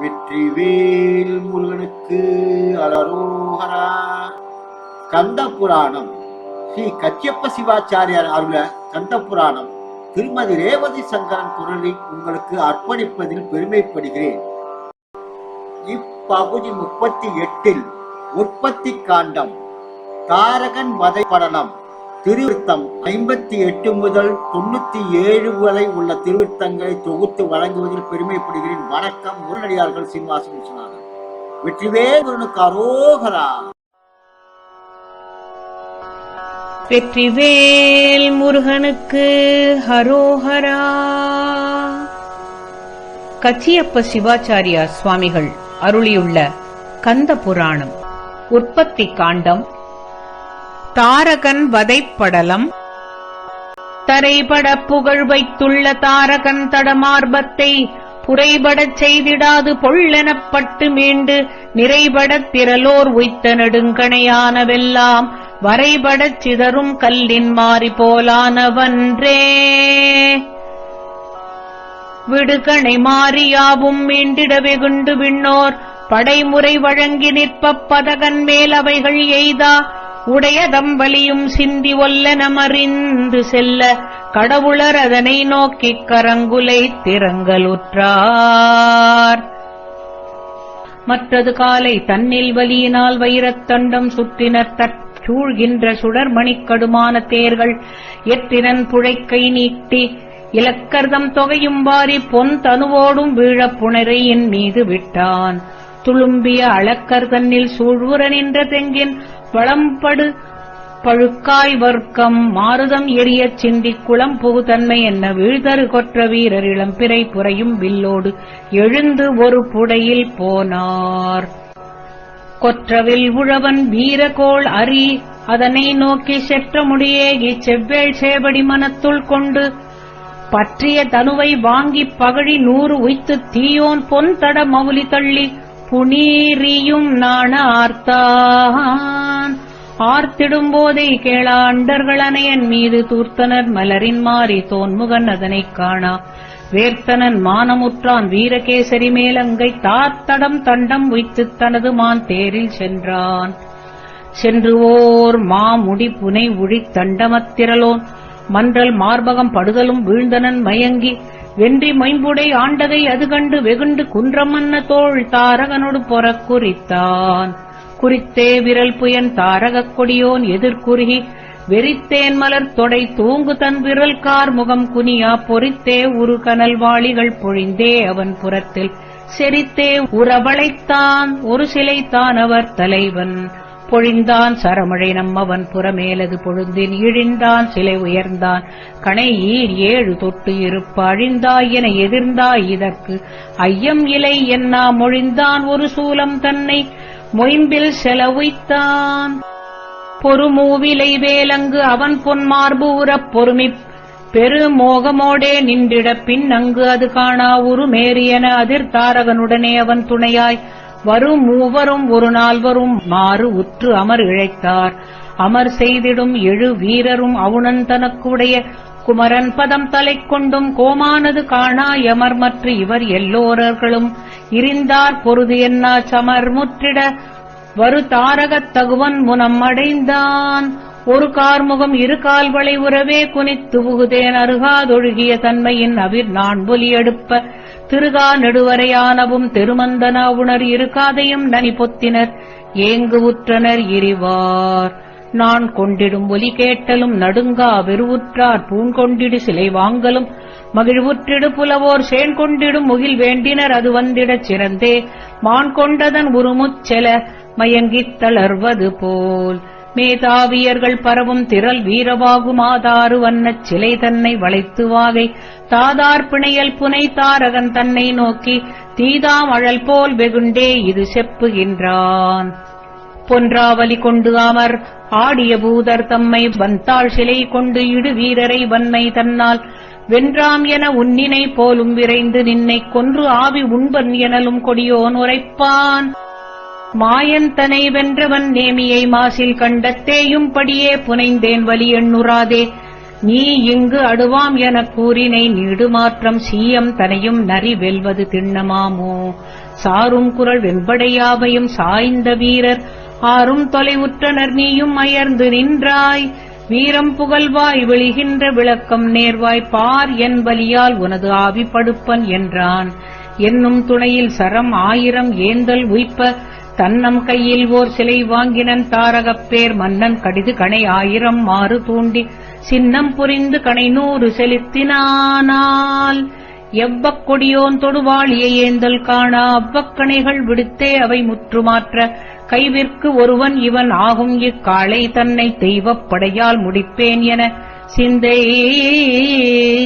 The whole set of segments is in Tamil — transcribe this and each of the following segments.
வெற்றிவேல் முருகனுக்கு அலரோகரா. கந்த புராணம் ஸ்ரீ கச்சியப்ப சிவாச்சாரியார் அருள கந்த புராணம் திருமதி ரேவதி சங்கரன் குரலை உங்களுக்கு அர்ப்பணிப்பதில் பெருமைப்படுகிறேன். இப்பகுதி முப்பத்தி எட்டில் உற்பத்தி காண்டம். தாரகன் வதை படலம். திருவிருத்தம் ஐம்பத்தி எட்டு முதல் தொண்ணூத்தி ஏழு வரை உள்ள திருவிருத்தங்களை தொகுத்து வழங்குவதில் பெருமைப்படுகிறேன். வணக்கம் முருகனடியார்கள் சீனிவாசன் விஸ்வநாதன். வெற்றிவேல் முருகனுக்கு அரோகரா. வெற்றிவேல் முருகனுக்கு ஹரோஹரா கச்சியப்ப சிவாச்சாரியா சுவாமிகள் அருளியுள்ள கந்த புராணம் உற்பத்தி காண்டம் தாரகன் வதைப்படலம். தரைபட புகழ் வைத்துள்ள தாரகன் தடமார்பத்தை புரைபடச் செய்திடாது பொள்ளெனப்பட்டு மீண்டு நிறைபடத் திரலோர் உய்த்த நெடுங்கணையானவெல்லாம் வரைபடச் சிதறும் கல்லின் மாறி போலானவன்றே. விடுகணை மாறியாவும் மீண்டிட வெகுண்டு விண்ணோர் படைமுறை வழங்கி நிற்பப் பதகன் மேல் அவைகள் எய்தா உடையதம் வலியும் சிந்தி ஒல்லனமறிந்து செல்ல கடவுளர் அதனை நோக்கிக் கரங்குலை திறங்கலுற்றார். மற்றது காலை தன்னில் வலியினால் வைரத்தண்டம் சுற்றினர் தற்சூழ்கின்ற சுடர்மணிக் கடுமான தேர்கள் எத்திரன் புழைக்கை நீட்டி இலக்கர்தம் தொகையும் வாரி பொன் தனுவோடும் வீழப்புணரையின் மீது விட்டான். துளும்பிய அளக்கர் தன்னில் சூழ்வுற நின்ற தெங்கின் வளம்படு பழுக்காய் வர்க்கம் மாருதம் எரியச் சிந்திக் குளம் புகுதன்மை என்ன வீழ்தரு கொற்ற வீரர் இளம்பிறை புரையும் வில்லோடு எழுந்து ஒரு புடையில் போனார். கொற்றவில் உழவன் வீரகோள் அறி அதனை நோக்கி செற்ற முடியேகி செவ்வேள் சேவடி மனத்துள் கொண்டு பற்றிய தனுவை வாங்கிப் பகழி நூறு உய்த்து தீயோன் பொன் தட மவுலி தள்ளி புனீரியும் நாண ஆர்த்தான் ஆர்த்திடும் போதை கேளா மீது தூர்த்தனர் மலரின் மாறி தோன்முகன் அதனைக் காணா. வேர்த்தனன் மானமுற்றான் வீரகேசரி மேலங்கை தாத்தடம் தண்டம் வைத்துத் தனது மான் தேரில் சென்றான். சென்று ஓர் மாமுடி புனை உழித் தண்டமத்திரலோன். மன்றல் மார்பகம் படுதலும் வீழ்ந்தனன் மயங்கி வென்றி மைம்புடை ஆண்டதை அது கண்டு வெகுண்டு குன்றமன்ன தோள் தாரகனொடு பொறக் குறித்தான் குறித்தே விரல் புயன் தாரகக் கொடியோன் எதிர்குறுகி வெறித்தேன் மலர் தொடை தூங்கு தன் விரல் கார் முகம் குனியா பொறித்தே உரு கனல் வாளிகள் பொழிந்தே அவன் புறத்தில். செரித்தே உறவளைத்தான் ஒரு சிலைத்தான் அவர் தலைவன். பொழிந்தான் சரமழை நம்மவன் புறமேலது பொழுந்தின் இழிந்தான் சிலை உயர்ந்தான். கணை ஈர் ஏழு தொட்டு இருப்ப அழிந்தாய் என எதிர்ந்தாய் இதற்கு ஐயம் இலை என்னா மொழிந்தான் ஒரு சூலம் தன்னை மொயம்பில் செலவுய்த்தான். பொறுமூவிலை வேலங்கு அவன் பொன்மார்பு உறப் பொறுமிப் பெருமோகமோடே நின்றிட பின் அங்கு அது காணா உருமேறியன அதிர்தாரகனுடனே அவன் துணையாய் வரும் மூவரும் ஒரு நாள் வரும் மாறு உற்று அமர் இழைத்தார். அமர் செய்திடும் எழு வீரரும் அவுணன் தனக்குடைய குமரன் பதம் தலை கொண்டும் கோமானது காணா யமர் மற்ற இவர் எல்லோரர்களும். இருந்தார் பொருது என்னா சமர் முற்றிட வரு தாரகத் தகுவன் முனம் அடைந்தான். ஒரு கார்முகம் இரு கால்வளை உறவே குனித்து புகுதேன் அருகாதொழுகிய தன்மையின் அவிர் நான் ஒலி எடுப்ப திருகா நெடுவரையானவும் திருமந்தன உணர் இருக்காதையும் நனி பொத்தினர். ஏங்கு உற்றனர் எரிவார் நான் கொண்டிடும் ஒலி கேட்டலும் நடுங்கா வெறுவுற்றார் பூங்கொண்டிடு சிலை வாங்கலும். மகிழ்வுற்றிடு புலவோர் சேன் கொண்டிடும் முகில் வேண்டினர் அது வந்திடச் சிறந்தே. மான் கொண்டதன் உருமுச்செல மயங்கித் தளர்வது போல். மேதாவியர்கள் பரவும் திரள் வீரவாகுமாதாறு வண்ணச் சிலை தன்னை வளைத்து வாகை. தாதார் பிணையல் புனை தாரகன் தன்னை நோக்கி தீதாம் போல் வெகுண்டே இது செப்புகின்றான் பொன்றாவலி கொண்டு அமர் ஆடிய பூதர் தம்மை வந்தாள் சிலை கொண்டு இடு வீரரை வன்மை தன்னால். வென்றாம் என உன்னினை போலும் விரைந்து நின்னைக் கொன்று ஆவி உண்பன் எனலும் கொடியோன் உரைப்பான். மாயன் தனை வென்றவன் நேமியை மாசில் கண்டத்தேயும் படியே புனைந்தேன் வலி எண்ணுறாதே. நீ இங்கு அடுவாம் எனக் கூறினை நீடுமாற்றம் சீயம் தனையும் நரி வெல்வது திண்ணமாமோ. சாரும் குரல் வெம்படையாவையும் சாய்ந்த வீரர். ஆறும் தொலைவுற்றனர் நீயும் அயர்ந்து நின்றாய். வீரம் புகழ்வாய் விழிகின்ற விளக்கம் நேர்வாய். பார் என் வலியால் உனது ஆவி படுப்பன் என்றான். என்னும் துணையில் சரம் ஆயிரம் ஏந்தல் உய்ப்ப. தன்னம் கையில் ஓர் சிலை வாங்கினன் தாரகப் பேர் மன்னன் கடிது கணை ஆயிரம் மாறு தூண்டி சின்னம் புரிந்து கணை நூறு செலுத்தினானால். எவ்வக் கொடியோன் தொடுவாளியை ஏந்தல் காணா அவ்வக்கணைகள் விடுத்தே அவை முற்றுமாற்ற. கைவிற்கு ஒருவன் இவன் ஆகும் இக்காளை தன்னை தெய்வப் படையால் முடிப்பேன் என சிந்தை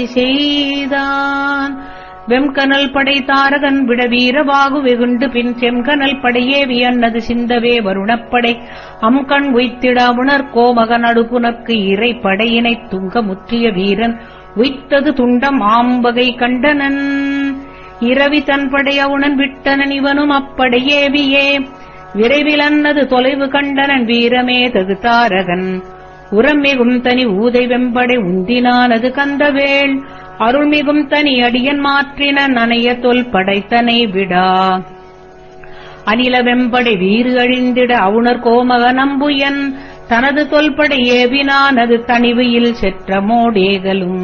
செய்தான். வெம்கனல் படை தாரகன் விட வீரவாகு வெகுண்டு பின் செம்கனல் படையே வியன்னது சிந்தவே வருணப்படை. அம்கண் உய்த்திட உணர் கோமகன் அடுப்புனற்கு இறை படையினைத் துங்க முற்றிய வீரன். உய்த்தது துண்டம் ஆம்பகை கண்டனன். இரவி தன் படையவுணன் விட்டனன் இவனும் அப்படையேவியே. விரைவில் அன்னது தொலைவு கண்டனன் வீரமே தகு தாரகன். உரமிகும் தனி ஊதை வெம்படை உந்தினானது கந்தவேள். அருள்மிகும் தனி அடியன் மாற்றின நனைய தொல் படைத்தனை விடா. அநில வெம்படை வீறு அழிந்திட அவுணர் கோமக நம்புயன் தனது தொல்படை ஏவினானது தனிவையில் செற்றமோடேகலும்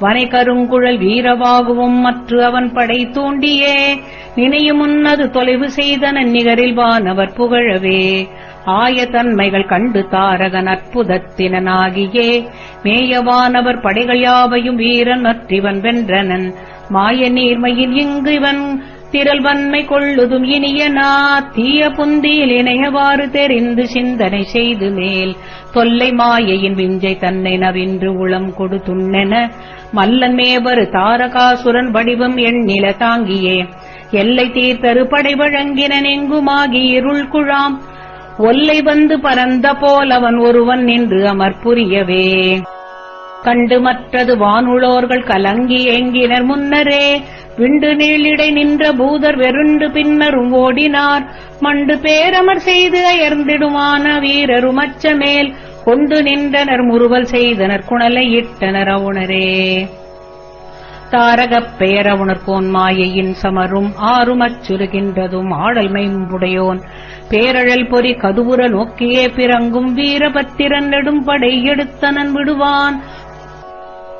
வனை கருங்குழல் வீரவாகுவும் மற்ற அவன் படை தூண்டியே நினையும் முன்னது தொலைவு செய்தன நிகரில் வானவர் புகழவே. ஆயதன்மைகள் கண்டு தாரகன் அற்புதத்தினனாகியே. மேயவானவர் படைகள் யாவையும் வீரன் அற்றிவன் வென்றனன். மாய நீர்மையில் இங்கு இவன் திரள் வன்மை கொள்ளுதும் இனியனா தீய புந்தியில் இணையவாறு தெரிந்து சிந்தனை செய்து மேல். தொல்லை மாயையின் விஞ்சை தன்னை நவின்று உளம் கொடு துண்ணென மல்லன் மேவரு தாரகாசுரன் வடிவம் எண்ணில தாங்கியே. எல்லை தீர்த்தரு படை வழங்கினன் எங்குமாகி இருள் குழாம். ஒல்லை வந்து பரந்த போல் அவன் ஒருவன் நின்று அமர்புரியவே கண்டு மற்றது வானுளோர்கள் கலங்கி ஏங்கினர் முன்னரே. விண்டு நீளிடை நின்ற பூதர் வெருண்டு பின்னரும் ஓடினார். மண்டு பேரமர் செய்து அயர்ந்திடுமான வீரரும் அச்சமேல் கொண்டு நின்றனர் முறுவல் செய்தனர் குணலை இட்டனர் அவுணரே. தாரகப் பேரவுணர்கோன் மாயையின் சமரும் ஆறுமச் சுருகின்றதும் ஆடல் மைம்புடையோன் பேரழல் பொறி கதுவுர நோக்கியே பிறங்கும் வீரபத்திரன் நெடும்படை எடுத்தனன் விடுவான்.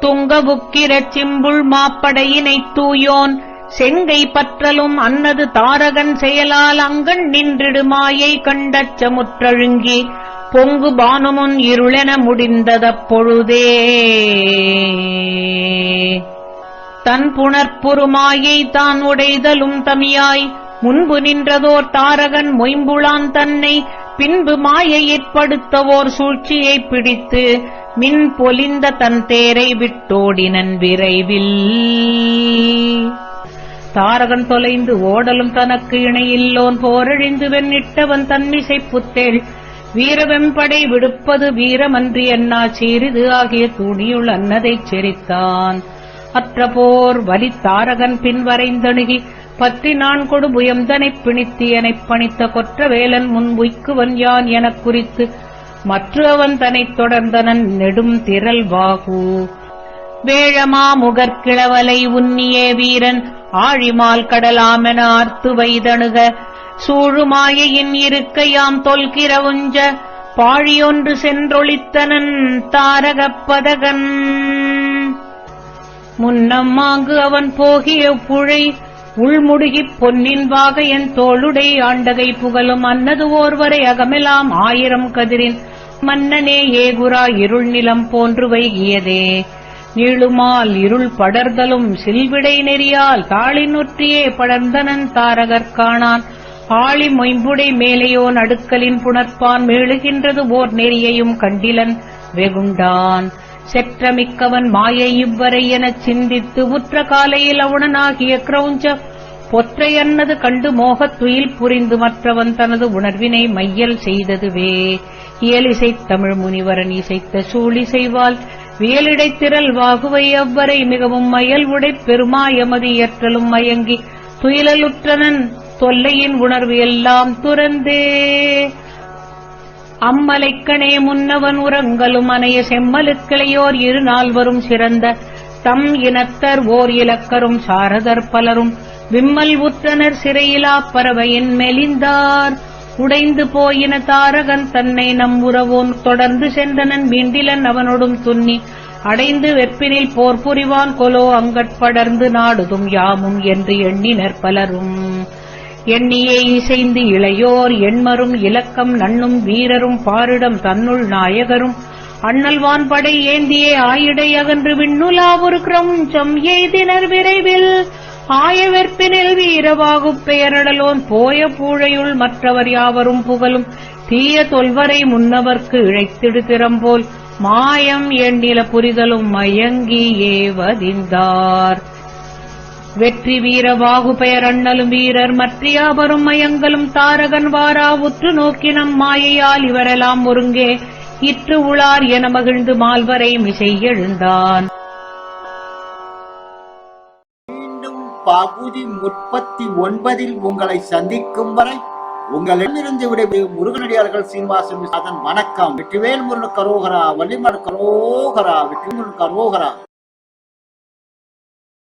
துங்கபுக்கிரச் சிம்புள் மாப்படையினைத் தூயோன். செங்கை பற்றலும் அன்னது தாரகன் செயலால் அங்கண் நின்றிடு மாயை கண்டச் சமுற்றழுங்கி. பொங்கு பானுமுன் இருளென முடிந்ததப்பொழுதே தன் புணர்ப்புறுமாயை தான் உடைதலும் தமியாய். முன்பு நின்றதோர் தாரகன் மொயம்புளான் தன்னை பின்பு மாயையிற்படுத்தவோர் சூழ்ச்சியைப் பிடித்து மின் பொலிந்த தன் தேரை விட்டோடினன் விரைவில். தாரகன் தொலைந்து ஓடலும் தனக்கு இணையில்லோன் போரழிந்து வெண்ணிட்டவன் தன்மிசை புத்தேள் வீரவெம்படை விடுப்பது வீரமன்றி என்னா சீரிது ஆகிய துணியுள் அன்னதைச் செரித்தான். அற்ற போர் வலி தாரகன் பின்வரைந்தணுகி பத்தி நான் கொடு புயம்தனைப் பிணித்து எனப் பணித்த கொற்றவேலன் முன் உய்க்குவன் யான் எனக் குறித்து மற்ற அவன் தனைத் தொடர்ந்தனன் நெடும் திரள் வாகு. வேழமா முகற்கிழவலை உன்னியே வீரன் ஆழிமால் கடலாமென ஆர்த்து வைதணுக. சூழுமாயையின் இருக்கையாம் தொல்கிறவுஞ்ச பாழியொன்று சென்றொழித்தனன் தாரகப் பதகன். முன்னம்மாங்கு அவன் போகிய புழை உள்முடுகிப் பொன்னின் வாகையன் தோளுடை ஆண்டகை புகழும் அன்னது ஓர்வரை அகமெலாம் ஆயிரம் கதிரின். மன்னனே ஏகுரா இருள் நிலம் போன்று வைகியதே நீளுமால் இருள் படர்தலும் சில்விடை நெறியால் தாளினுற்றியே படர்ந்தனன் தாரகர் காணான். ஆளி மொயம்புடை மேலையோன் அடுக்கலின் புணர்ப்பான். மேழுகின்றது ஓர் நெறியையும் கண்டிலன் வெகுண்டான். செற்றமிக்கவன் மாயை இவ்வரை எனச் சிந்தித்து உற்ற காலையில் அவுணனாகிய கிரௌஞ்ச பொற்றையன்னது கண்டு மோகத் துயில் புரிந்து மற்றவன் தனது உணர்வினை மையல் செய்ததுவே. இயலிசைத் தமிழ் முனிவரன் இசைத்த சூழிசைவால் வியலிடைத் திரள் வாகுவை அவ்வரை மிகவும் மயல் உடைப் பெருமாயமதி இயற்றலும் மயங்கி துயிலலுற்றனன் தொல்லையின் உணர்வு எல்லாம் துறந்தே. அம்மலைக்கணே முன்னவன் உரங்கலும் அனைய செம்மலுக்கிளையோர் இரு நால்வரும் சிறந்த தம் இனத்தர் ஓர் இலக்கரும் சாரதர் பலரும். விம்மல் உற்றனர் சிறையிலா பறவையின் மெலிந்தார். உடைந்து போயின தாரகன் தன்னை நம் உறவோன் தொடர்ந்து சென்றனன் மீண்டிலன் அவனொடும் துன்னி. அடைந்து வெப்பினில் போர் புரிவான் கொலோ அங்கட்படர்ந்து நாடுதும் யாமும் என்று எண்ணினர் பலரும். எண்ணியே இசைந்து இளையோர் எண்மரும் இலக்கம் நண்ணும் வீரரும் பாரிடம் தன்னுள் நாயகரும். அண்ணல்வான் படை ஏந்தியே ஆயிடை அகன்று விண்ணுலா ஒரு கிரௌஞ்சம் எய்தினர் விரைவில். ஆயவெற்பினில் வீரவாகு பெயரடலோன் போய பூழையுள் மற்றவர் யாவரும் புகழும். தீய தொல்வரை முன்னவர்க்கு இழைத்திடு திறம்போல். மாயம் எண்ணில புரிதலும் மயங்கி ஏவதிந்தார். வெற்றி வீர பெயர் அண்ணலும் வீரர் மற்றியாபரும் மயங்களும் தாரகன் வாரா உற்று நோக்கினம் மாயையால் இவரெல்லாம் ஒருங்கே. இற்று உளார் என மகிழ்ந்து மால்வரை மிசை எழுந்தான். மீண்டும் பகுதி முப்பத்தி ஒன்பதில் உங்களை சந்திக்கும் வரை உங்களிடமிருந்து விட முருகனடியார்கள் சீனிவாசன் அதன் வணக்கம். வெற்றிவேல் முருகன் கரோகரா வள்ளிமன் கரோகரா வெற்றிமுருகன் கரோகரா.